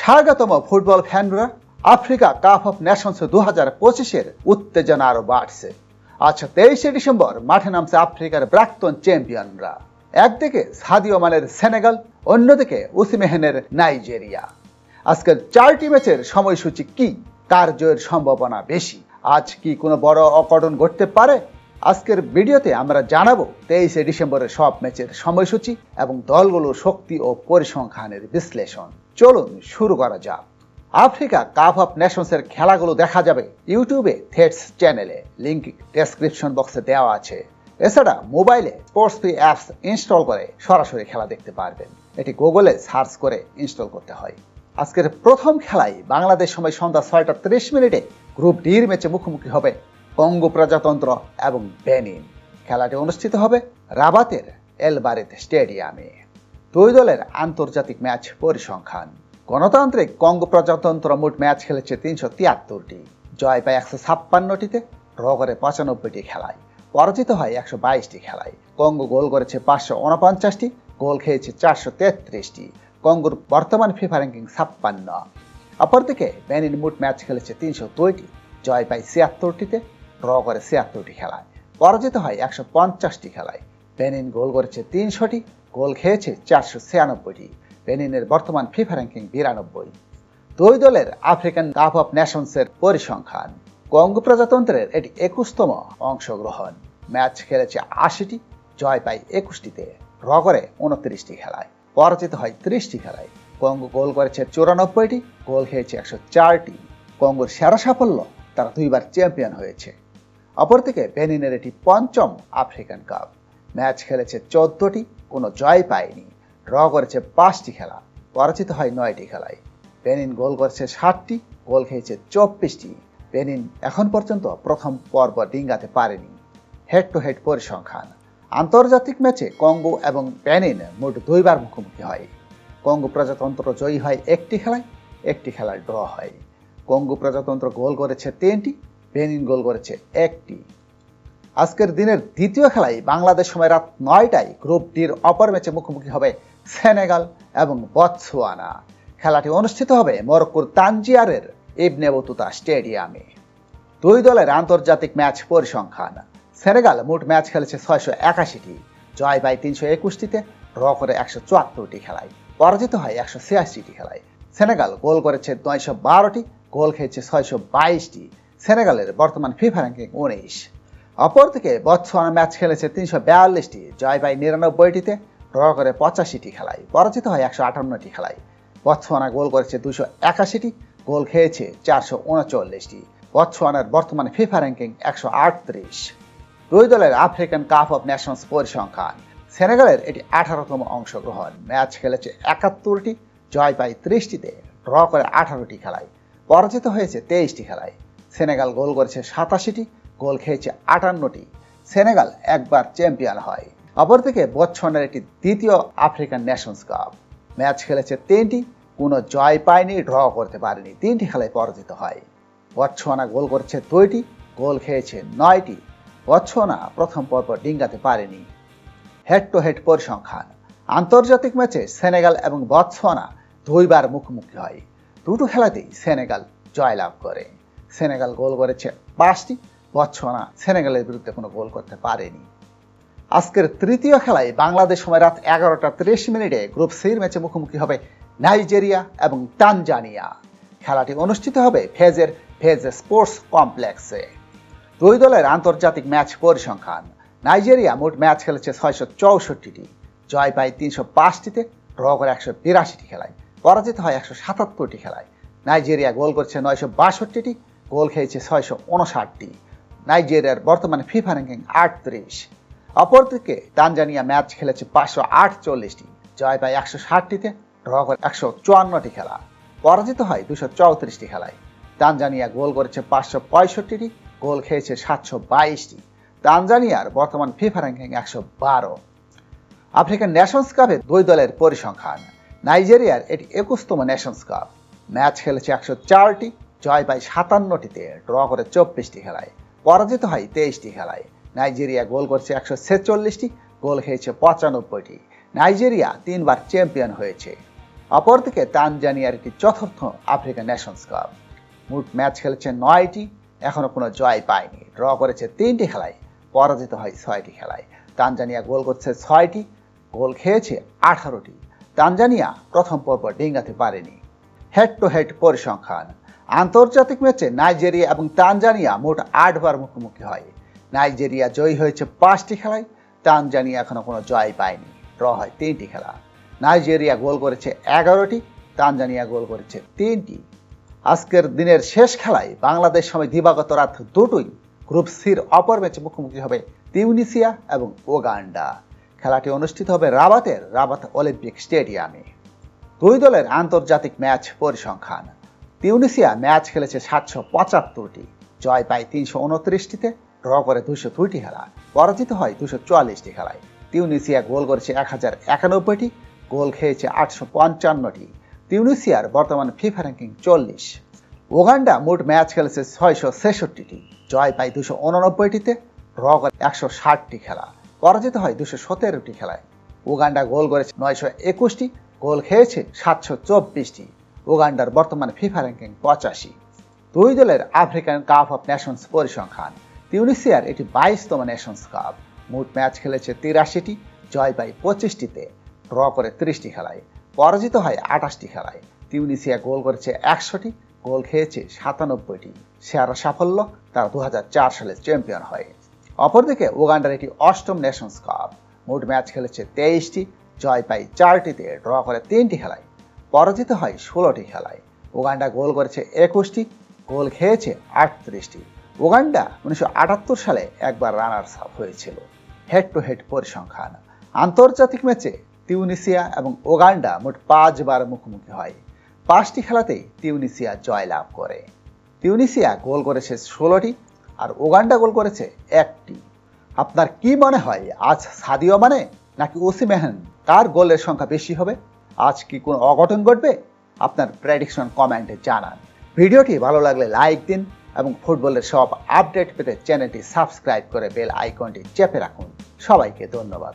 স্বাগতম ফুটবল ফ্যানরা। Africa cup of nations দু হাজার পঁচিশের উত্তেজনা আরও বাড়ছে। আচ্ছা তেইশে ডিসেম্বর মাঠে নামছে আফ্রিকার প্রাক্তন চ্যাম্পিয়নরা। একদিকে সাদিও মানের সেনেগাল, অন্যদিকে উসিমেহেনের নাইজেরিয়া। আজকের চারটি ম্যাচের সময়সূচি কি? কার জয়ের সম্ভাবনা বেশি? আজ কি কোনো বড় অঘটন ঘটতে পারে? আজকের ভিডিওতে আমরা জানাব তেইশে ডিসেম্বরের সব ম্যাচের সময়সূচি এবং দলগুলোর শক্তি ও পরিসংখ্যানের বিশ্লেষণ। চলুন শুরু করা যাক। আফ্রিকা কাপ অফ নেশনসের খেলাগুলো দেখা যাবে ইউটিউবে থেটস চ্যানেলে। লিংক ডেসক্রিপশন বক্সে দেওয়া আছে। এছাড়া মোবাইলে স্পোর্টস পি অ্যাপস ইনস্টল করে সরাসরি খেলা দেখতে পারবেন। এটি গুগলে সার্চ করে ইনস্টল করতে হয়। আজকের প্রথম খেলায় বাংলাদেশ সময় সন্ধ্যা ছয়টা ত্রিশ মিনিটে গ্রুপ ডির ম্যাচে মুখোমুখি হবে কঙ্গো প্রজাতন্ত্র এবং বেনিন। খেলাটি অনুষ্ঠিত হবে রাবাতের এলবারেত স্টেডিয়ামে। দুই দলের আন্তর্জাতিক ম্যাচ পরিসংখ্যান। গণতান্ত্রিক কঙ্গো প্রজাতন্ত্র মোট ম্যাচ খেলেছে তিনশো তিয়াত্তরটি। জয় পায় একশো ছাপ্পান্নটিতে, ড্র করে পঁচানব্বইটি খেলায়। পরাজিত হয় একশো বাইশটি খেলায়। কঙ্গো গোল করেছে পাঁচশো উনপঞ্চাশটি, গোল খেয়েছে চারশো তেত্রিশটি। কঙ্গোর বর্তমান ফিফা র্যাঙ্কিং ছাপ্পান্ন। অপরদিকে বেনিন মোট ম্যাচ খেলেছে তিনশো দুইটি, জয় পায় ছিয়াত্তরটিতে, ড্র করে ছিয়াত্তরটি খেলায়। পরাজিত হয় একশো পঞ্চাশটি খেলায়। বেনিন গোল করেছে তিনশোটি, গোল খেয়েছে চারশো ছিয়ানব্বইটি। বেনিনের বর্তমান ফিফা র্যাঙ্কিং বিরানব্বই। দুই দলের আফ্রিকান কাপ অফ নেশনসের পরিসংখ্যান। কঙ্গো প্রজাতন্ত্রের এটি একুশতম অংশগ্রহণ। ম্যাচ খেলেছে আশিটি, জয় পায় একুশটিতে। ড্র করে উনত্রিশটি খেলায়, পরাজিত হয় ত্রিশটি খেলায়। কঙ্গো গোল করেছে চুরানব্বইটি, গোল খেয়েছে একশো চারটি। কঙ্গোর সেরা সাফল্য তারা দুইবার চ্যাম্পিয়ন হয়েছে। অপরদিকে বেনিনের এটি পঞ্চম আফ্রিকান কাপ। ম্যাচ খেলেছে চোদ্দটি, কোনো জয় পায়নি। ড্র করেছে পাঁচটি খেলা, পরাজিত হয় নয়টি খেলায়। বেনিন গোল করেছে ষাটটি গোল খেয়েছে চব্বিশটি। বেনিন এখন পর্যন্ত প্রথম পর্ব ডিঙ্গাতে পারেনি। হেড টু হেড পরিসংখ্যান। আন্তর্জাতিক ম্যাচে কঙ্গো এবং বেনিন মোট দুইবার মুখোমুখি হয়। কঙ্গো প্রজাতন্ত্র জয়ী হয় একটি খেলায় একটি খেলায় ড্র হয়। কঙ্গো প্রজাতন্ত্র গোল করেছে তিনটি, বেনিন গোল করেছে একটি। আজকের দিনের দ্বিতীয় খেলায় বাংলাদেশ সময় রাত নয়টায় গ্রুপ ডির অপর ম্যাচে মুখোমুখি হবে সেনেগাল এবং বৎসোয়ানা। খেলাটি অনুষ্ঠিত হবে মরক্কোর তানজিয়ারের ইবনে বতুতা স্টেডিয়ামে। দুই দলের আন্তর্জাতিক ম্যাচ পরিসংখ্যান। সেনেগাল মোট ম্যাচ খেলেছে ছয়শো একাশিটি। জয় পায় তিনশো একুশটিতে, ড্র করে একশো চুয়াত্তরটি খেলায়। পরাজিত হয় একশো ছিয়াশিটি খেলায়। সেনেগাল গোল করেছে নয়শো বারোটি, গোল খেয়েছে ছয়শো বাইশটি। সেনেগালের বর্তমান ফিফা র্যাঙ্কিং উনিশ। অপরদিকে বৎসোয়ানা ম্যাচ খেলেছে তিনশো বিয়াল্লিশটি। জয় পায় নিরানব্বইটিতে, ড্র করে পঁচাশিটি খেলায়। পরাজিত হয় একশো আটান্নটি খেলায়। বৎসোয়ানা গোল করেছে দুশো একাশিটি, গোল খেয়েছে চারশো উনচল্লিশটি। বৎসোয়ানার বর্তমানে ফিফা র্যাঙ্কিং একশো আটত্রিশ। দুই দলের আফ্রিকান কাপ অফ ন্যাশনস পরিসংখ্যান। সেনেগালের এটি আঠারোতম অংশগ্রহণ। ম্যাচ খেলেছে একাত্তরটি, জয় পায় ত্রিশটিতে, ড্র করে আঠারোটি খেলায়। পরাজিত হয়েছে তেইশটি খেলায়। সেনেগাল গোল করেছে সাতাশিটি গোল খেয়েছে আটান্নটি। সেনেগাল একবার চ্যাম্পিয়ন হয়। অপরদিকে বচ্ছনের একটি দ্বিতীয় আফ্রিকান নেশনস কাপ। ম্যাচ খেলেছে তিনটি, কোনো জয় পায়নি ড্র করতে পারেনি। তিনটি খেলায় পরাজিত হয়। বৎসোয়ানা গোল করেছে দুইটি, গোল খেয়েছে নয়টি। বৎসোয়ানা প্রথম পর্ব ডিঙ্গাতে পারেনি। হেড টু হেড পরিসংখ্যান। আন্তর্জাতিক ম্যাচে সেনেগাল এবং বৎসোয়ানা দুইবার মুখোমুখি হয়। দুটো খেলাতেই সেনেগাল জয়লাভ করে। সেনেগাল গোল করেছে পাঁচটি বৎসোয়ানা সেনেগালের বিরুদ্ধে কোনো গোল করতে পারেনি। আজকের তৃতীয় খেলায় বাংলাদেশ সময় রাত এগারোটা ত্রিশ মিনিটে গ্রুপ সির ম্যাচে মুখোমুখি হবে নাইজেরিয়া এবং তানজানিয়া। খেলাটি অনুষ্ঠিত হবে ফেজের ফেজ স্পোর্টস কমপ্লেক্সে। দুই দলের আন্তর্জাতিক ম্যাচ পরিসংখ্যান। নাইজেরিয়া মোট ম্যাচ খেলেছে ছয়শো চৌষট্টিটি। জয় পায় তিনশো পাঁচটিতে, ড্র করে একশো বিরাশিটি খেলায়। পরাজিত হয় একশো সাতাত্তরটি খেলায়। নাইজেরিয়া গোল করছে নয়শো বাষট্টিটি, গোল খেয়েছে ছয়শো উনষাটটি। নাইজেরিয়ার বর্তমানে ফিফা র্যাঙ্কিং আটত্রিশ। অপরদিকে তানজানিয়া ম্যাচ খেলেছে পাঁচশো আটচল্লিশটি, জয় পায় একশো ষাটটিতে, ড্র করে একশো চুয়ান্নটি খেলা। পরাজিত হয় দুশো চৌত্রিশটি খেলায়। তানজানিয়া গোল করেছে পাঁচশো পঁয়ষট্টিটি, গোল খেয়েছে সাতশো বাইশটি। তানজানিয়ার বর্তমান ফিফা র্যাঙ্কিং একশো বারো। আফ্রিকান নেশনস কাপে দুই দলের পরিসংখ্যান। নাইজেরিয়ার এটি একুশতম নেশনস কাপ। ম্যাচ খেলেছে একশো চারটি, জয় পায় সাতান্নটিতে, ড্র করে চব্বিশটি খেলায়। পরাজিত হয় তেইশটি খেলায়। নাইজেরিয়া গোল করছে একশো ছেচল্লিশটি, গোল খেয়েছে পঁচানব্বইটি। নাইজেরিয়া তিনবার চ্যাম্পিয়ন হয়েছে। অপরদিকে তানজানিয়ার একটি চতুর্থ আফ্রিকান নেশনস কাপ। মোট ম্যাচ খেলেছে নয়টি, এখনও কোনো জয় পায়নি। ড্র করেছে তিনটি খেলায়, পরাজিত হয় ছয়টি খেলায়। তানজানিয়া গোল করছে ছয়টি, গোল খেয়েছে আঠারোটি। তানজানিয়া প্রথম পর্ব ডিঙ্গাতে পারেনি। হেড টু হেড পরিসংখ্যান। আন্তর্জাতিক ম্যাচে নাইজেরিয়া এবং তানজানিয়া মোট আটবার মুখোমুখি হয়। নাইজেরিয়া জয়ী হয়েছে পাঁচটি খেলায়, তানজানিয়া এখনও কোনো জয় পায়নি, ড্র হয় তিনটি খেলা। নাইজেরিয়া গোল করেছে এগারোটি, তানজানিয়া গোল করেছে তিনটি। আজকের দিনের শেষ খেলায় বাংলাদেশ সময় দিবাগত রাত দুটোই গ্রুপ সির অপর ম্যাচে মুখোমুখি হবে তিউনিসিয়া এবং ওগান্ডা। খেলাটি অনুষ্ঠিত হবে রাবাতের রাবাত অলিম্পিক স্টেডিয়ামে। দুই দলের আন্তর্জাতিক ম্যাচ পরিসংখ্যান। তিউনিসিয়া ম্যাচ খেলেছে সাতশো পঁচাত্তরটি। জয় পায় তিনশো উনত্রিশটিতে, ড্র করে দুশো দুইটি খেলা পরাজিত হয় দুশো চুয়াল্লিশটি খেলায়। তিউনিসিয়া গোল করেছে এক হাজার একানব্বইটি, গোল খেয়েছে আটশো পঞ্চান্নটি। তিউনিসিয়ার বর্তমান ফিফা র্যাঙ্কিং চল্লিশ। ওগান্ডা মোট ম্যাচ খেলেছে ছয়শো ছেষট্টিটি। জয় পায় দুশো উননব্বইটিতে, ড্র করে একশো ষাটটি খেলা। পরাজিত হয় দুশো সতেরোটি খেলায়। উগান্ডা গোল করেছে নয়শো একুশটি, গোল খেয়েছে সাতশো চব্বিশটি। উগান্ডার বর্তমান ফিফা র্যাঙ্কিং পঁচাশি। দুই দলের আফ্রিকান কাপ অফ নেশনস পরিসংখ্যান। তিউনিসিয়ার এটি বাইশতম নেশনস কাপ। মোট ম্যাচ খেলেছে তিরাশিটি, জয় পায় পঁচিশটিতে। ড্র করে ত্রিশটি খেলায়। পরাজিত হয় আটাশটি খেলায়। তিউনিসিয়া গোল করেছে একশোটি, গোল খেয়েছে সাতানব্বইটি। সেরা সাফল্য তারা দু হাজার চার সালে চ্যাম্পিয়ন হয়। অপরদিকে উগান্ডার এটি অষ্টম নেশনস কাপ। মোট ম্যাচ খেলেছে তেইশটি, জয় পায় চারটিতে। ড্র করে তিনটি খেলায়। পরাজিত হয় ষোলোটি খেলায়। উগান্ডা গোল করেছে একুশটি, গোল খেয়েছে আটত্রিশটি। উগান্ডা উনিশশো আটাত্তর সালে একবার রানার্স আপ হয়েছিল হেড টু হেড পরিসংখ্যান। আন্তর্জাতিক ম্যাচে তিউনিসিয়া এবং ওগান্ডা মোট পাঁচবার মুখোমুখি হয়। পাঁচটি খেলাতেই তিউনিসিয়া জয় লাভ করে। তিউনিসিয়া গোল করেছে ষোলোটি আর ওগান্ডা গোল করেছে একটি। আপনার কি মনে হয়, আজ সাদিও মানে নাকি ওসিমেহান কার গোলের সংখ্যা বেশি হবে? আজ কি কোনো অঘটন ঘটবে? আপনার প্রেডিকশন কমেন্টে জানান। ভিডিওটি ভালো লাগলে লাইক দিন এবং ফুটবলের সব আপডেট পেতে চ্যানেলটি সাবস্ক্রাইব করে বেল আইকনটি চেপে রাখুন। সবাইকে ধন্যবাদ।